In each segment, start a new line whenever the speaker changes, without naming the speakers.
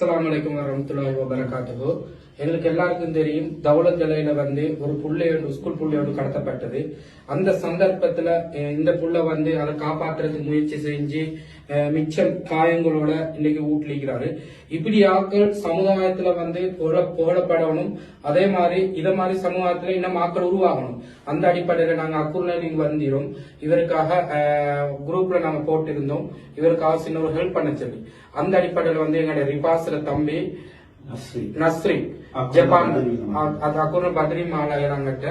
அஸ்லாம் வலைக்கம் வரமத்துல்லாஹி வபரகாத்துகு எங்களுக்கு எல்லாருக்கும் தெரியும் தௌலத் இலையில வந்து ஒரு புள்ளையோடு ஸ்கூல் புள்ளையோடு கடத்தப்பட்டது. அந்த சந்தர்ப்பத்துல இந்த புள்ள வந்து அதை காப்பாற்றுறதுக்கு முயற்சி செஞ்சு மிச்சம் காயங்களோட இன்னைக்கு ஊட்டிலிக்கிறாரு இப்படி ஆட்கள் சமுதாயத்துல வந்து புகழ புகழப்படணும். அதே மாதிரி இத மாதிரி சமுதாயத்துல இன்னும் ஆக்கள் உருவாகணும். அந்த அடிப்படையில நாங்க அக்குர்நலிங் வந்திரும். இவருக்காக குரூப்ல நாங்க போட்டிருந்தோம். இவருக்காக சின்ன ஒரு ஹெல்ப் பண்ண சொல்லி. அந்த அடிப்படையில வந்து எங்களுடைய ரிபாஸ்ல தம்பி.
நஸ்ரி
நஸ்ரி
அக்குர்ன
ஜப்பான்
பத்ரி மாலா.
அ- அது அக்குர்ன பத்ரி மாலாயிரங்கிட்ட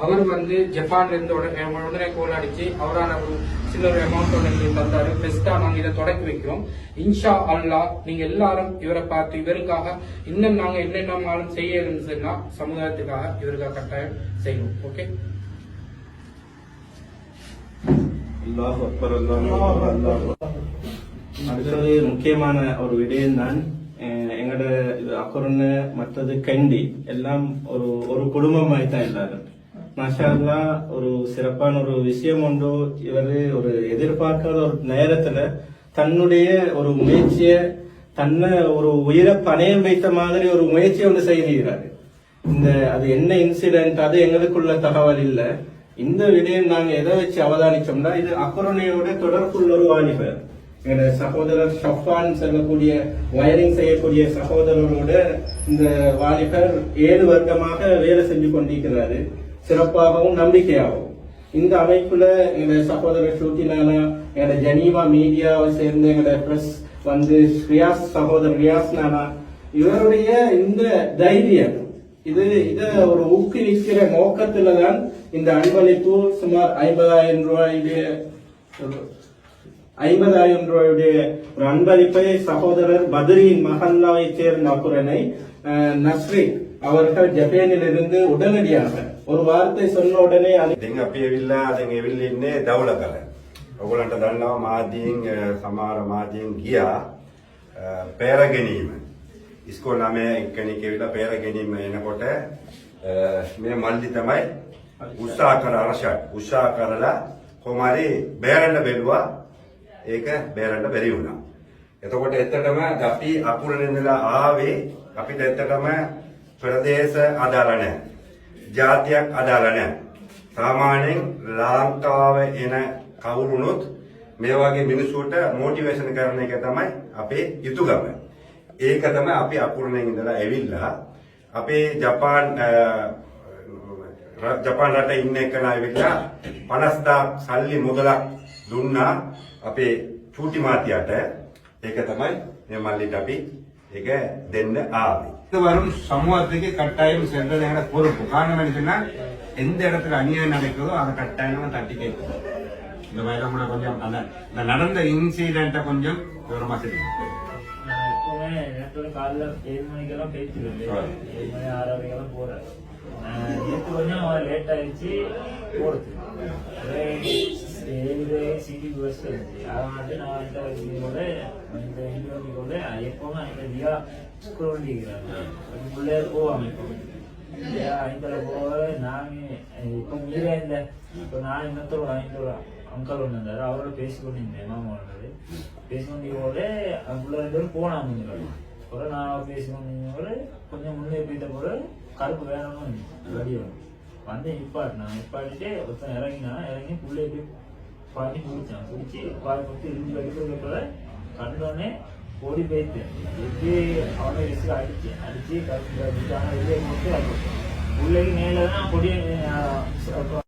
அவர் வந்து ஜப்பான்ல இருந்து உடனே உடனே கோல் அடிச்சு அவரான ஒரு சின்ன ஒரு அமௌண்ட் ஒன்று தந்தாரு பெஸ்டா நாங்க இதை தொடக்கி வைக்கிறோம் இன்ஷா அல்லாஹ் நீங்க எல்லாரும் இவரை பார்த்து இவருக்காக இன்னும் நாங்க என்னென்னமாலும் செய்ய இருந்துச்சுன்னா சமுதாயத்துக்காக இவருக்காக கட்டாயம் செய்யணும் ஓகே
அல்லாஹ் அக்பர் அல்லாஹ் அக்பர் அல்லாஹ் அக்பர். அடுத்தது முக்கியமான ஒரு விடயம் தான் எங்கட எங்களோட மற்றது கண்டி எல்லாம் ஒரு ஒரு குடும்பமாய் தான் எல்லாரும் மாஷா ஒரு சிறப்பான ஒரு விஷயம் உண்டு இவர் ஒரு எதிர்பார்க்காத ஒரு நேரத்துல தன்னுடைய ஒரு முயற்சியை தன்னை ஒரு உயிரை பணயம் வைத்த மாதிரி ஒரு முயற்சி ஒன்று செய்கிறாரு இந்த அது என்ன இன்சிடென்ட் அது எங்களுக்குள்ள தகவல் இல்லை இந்த விடயம் நாங்க எதை வச்சு அவதானிச்சோம்னா இது அக்குரணையோட தொடர்புள்ள ஒரு வாலிபர் என்னோட சகோதரர் ஷஃபான் சொல்லக்கூடிய வயரிங் செய்யக்கூடிய சகோதரரோட இந்த வாலிபர் ஏழு வருடமாக வேலை செஞ்சு கொண்டிருக்கிறாரு. சிறப்பாகவும் நம்பிக்கையாகவும். இந்த அமைப்புல எங்க சகோதரர் ஷூட்டினானா எங்களோட ஜெனீவா மீடியாவை சேர்ந்த எங்களோட பிரஸ் வந்து ரியாஸ் சகோதரர் ரியாஸ் நானா இவருடைய இந்த தைரியம் இது இத ஒரு ஊக்குவிக்கிற நோக்கத்துல தான் இந்த அன்பளிப்பு சுமார் ஐம்பதாயிரம் ரூபாயுடைய ஐம்பதாயிரம் ரூபாயுடைய ஒரு அன்பளிப்பை சகோதரர் பத்ரியின் மஹல்லாவை சேர்ந்த அக்குரனை அஹ், நஸ்ரி அவர்கள் ஜப்பானில் இருந்து உடனடியாக ஒரு வார்த்தை சொன்ன உடனே அது
ඉතින් අපි ඇවිල්ලා දැන් ඇවිල්ලා ඉන්නේ දවල කර. ඔයගොල්ලන්ට දන්නවා මාධ්‍යයෙන් අ, සමහර මාධ්‍යයෙන් ගියා අ, පෙර ගැනීම. ඉස්කෝල ළමයා එක්කෙනෙක් ඇවිල්ලා පෙර ගැනීම එනකොට අ, මේ මල්ලි තමයි උත්සාහ කර අරෂා උත්සාහ කරලා කොමාරි බේරන්න බැලුවා ඒක බේරන්න බැරි වුණා. එතකොට ඇත්තටම අපි අකුරන ඉඳලා ආවේ අපිට ඇත්තටම ප්‍රදේශ අදාළ නැහැ. ජාතියක් අදාළ නැහැ. සාමාන්‍යයෙන් ලාංකාව එන කවුරුනොත් මේ වගේ මිනිස්සුන්ට මොටිවේෂන් කරන එක තමයි අපේ යුතුයකම. ඒක තමයි අපි අකුරණෙන් ඉඳලා ඇවිල්ලා අපේ ජපාන් අ, ර- ජපාන් රටේ ඉන්න එකන ඇවිල්ලා 50000 සල්ලි මුදලක් දුන්නා අපේ චූටි මාතියට. ඒක තමයි මේ මල්ලිට අපි ඒක දෙන්න ආවේ.
இது வரும் சமூகத்துக்கு கட்டாயம் சென்றது எங்க பொறுப்பு காரணம் என்ன சொன்னா எந்த இடத்துல அநியாயம் நடக்குதோ அதை கட்டாயமா தட்டி கேட்கணும் இந்த வயல கூட கொஞ்சம் அந்த இந்த நடந்த இன்சிடென்ட்டை கொஞ்சம் விவரமா தெரியும்
நான் எப்பவுமே நேற்று காலைல ஏழு மணிக்கெல்லாம் பேசிடுவேன் ஏழு மணி ஆறரைக்கெல்லாம் போறேன் ஆஹ் நேற்று கொஞ்சம் லேட் ஆயிடுச்சு போறது ஏழு சிடி பஸ் இருந்துச்சு நான் இந்த இதோட இந்த இன்டர்வியூவோட எப்பவுமே அந்த தியா ஸ்கூல் உள்ளே போவாங்க இப்போ ஐந்தரை போக நாங்க இப்போ மீறே இல்லை இப்போ நான் இன்னொருத்தர் ஐந்தோட அங்கிள் ஒன்று இருந்தார் அவரோட பேசிக்கொண்டிருந்தேன் மாமா ஒன்று பேசி கொண்டிருக்கோட ரெண்டு பேரும் போனாங்க கூட நான் கொஞ்சம் முன்னே போயிட்ட போல கருப்பு வேணும்னு ரெடி வரும் வந்து நிப்பாட்டினான் நிப்பாட்டிட்டு ஒருத்தன் இறங்கினான் இறங்கி புள்ளைய போய் பண்ணி குடிச்சான் குடிச்சு பாய் பற்றி இருந்து அடிக்கிறதுக்குள்ள கண்டோடனே ஓடி போயிட்டு எப்படி அவனை ரிஸ்க் அடிச்சு அடிச்சு கருப்பு ஆனால் வெளியே போட்டு அது பிள்ளைக்கு மேலே தான் பொடியை